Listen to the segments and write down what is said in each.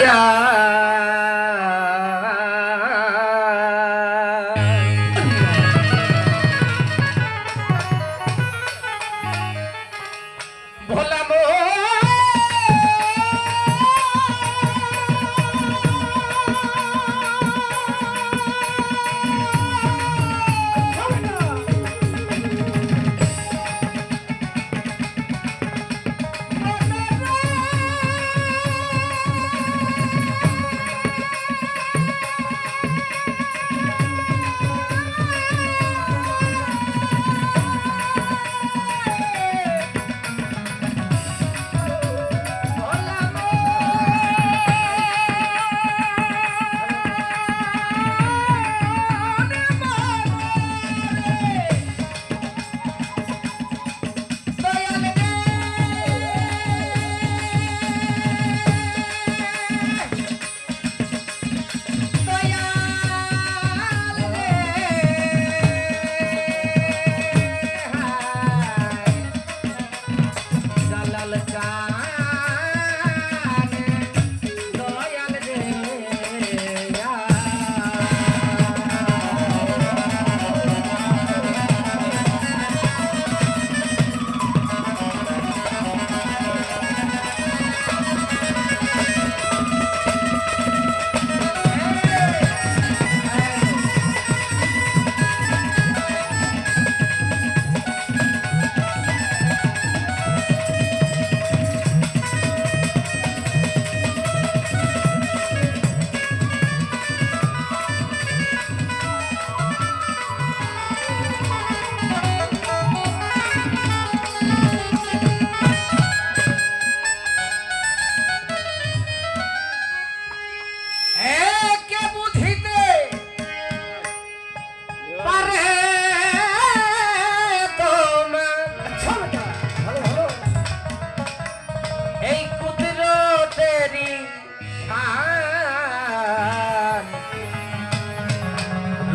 yeah.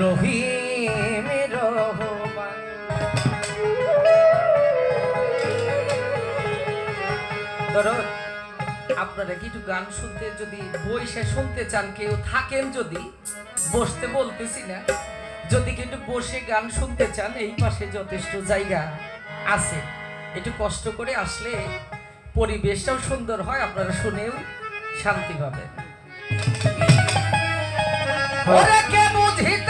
রহিম রহমান। আপনারা কি একটু গান শুনতে যদি বইসে শুনতে চান কেউ থাকেন যদি বসতে বলতেছি না যদি একটু বসে গান শুনতে চান এই পাশে যথেষ্ট জায়গা আছে। একটু কষ্ট করে আসলে পরিবেশটাও সুন্দর হয় আপনারা শুনেও শান্তি পাবেন। ওরে কে বুঝিতে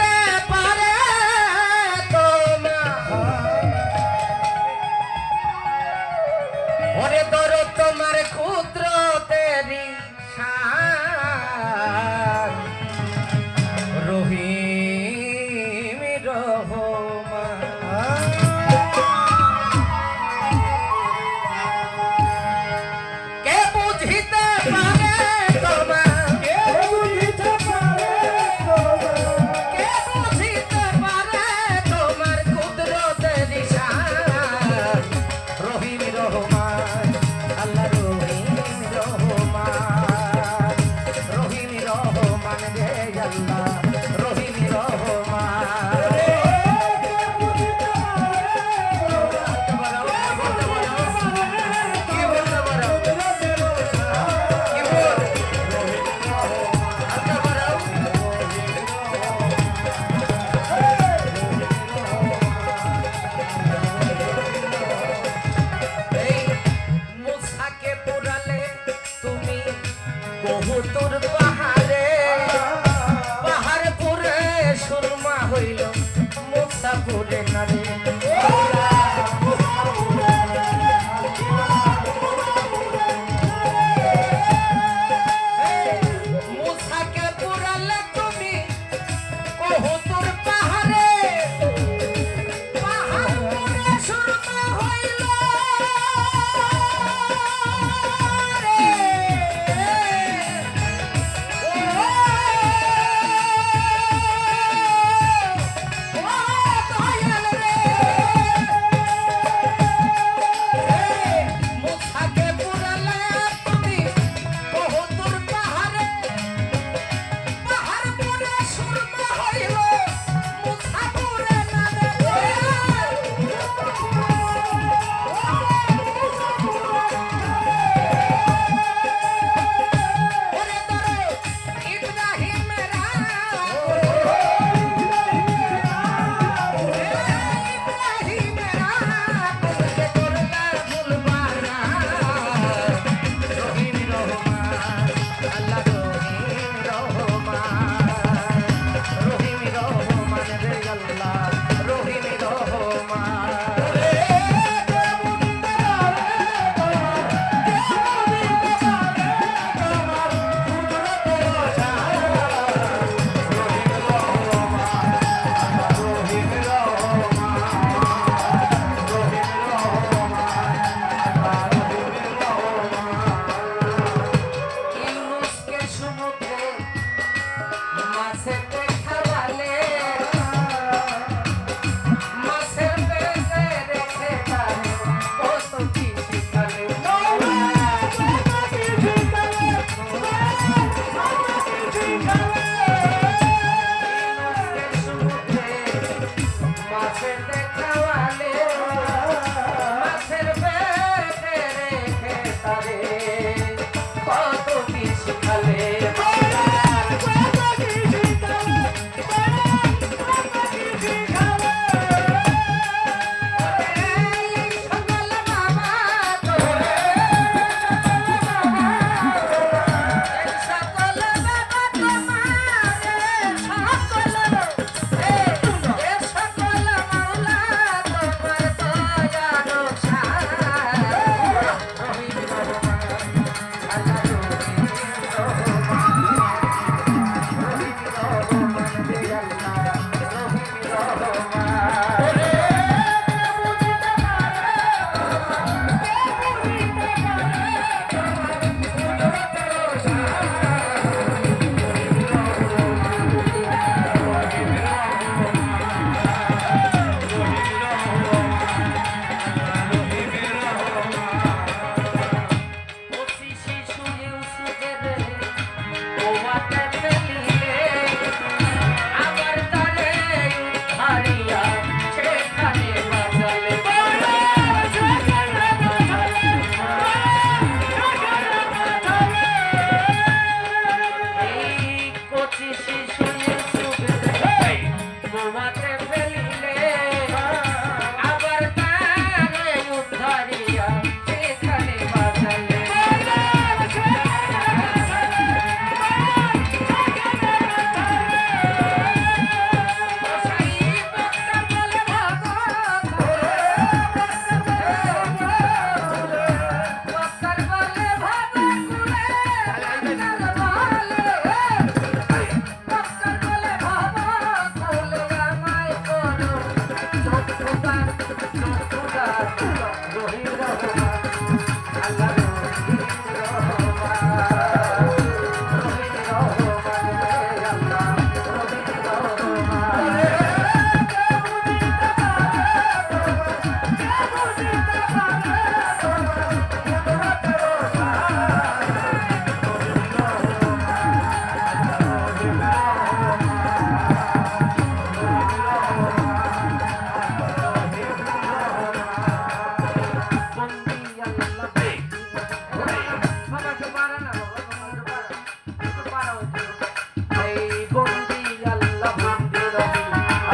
বহুতর পাহাড়ে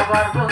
আবার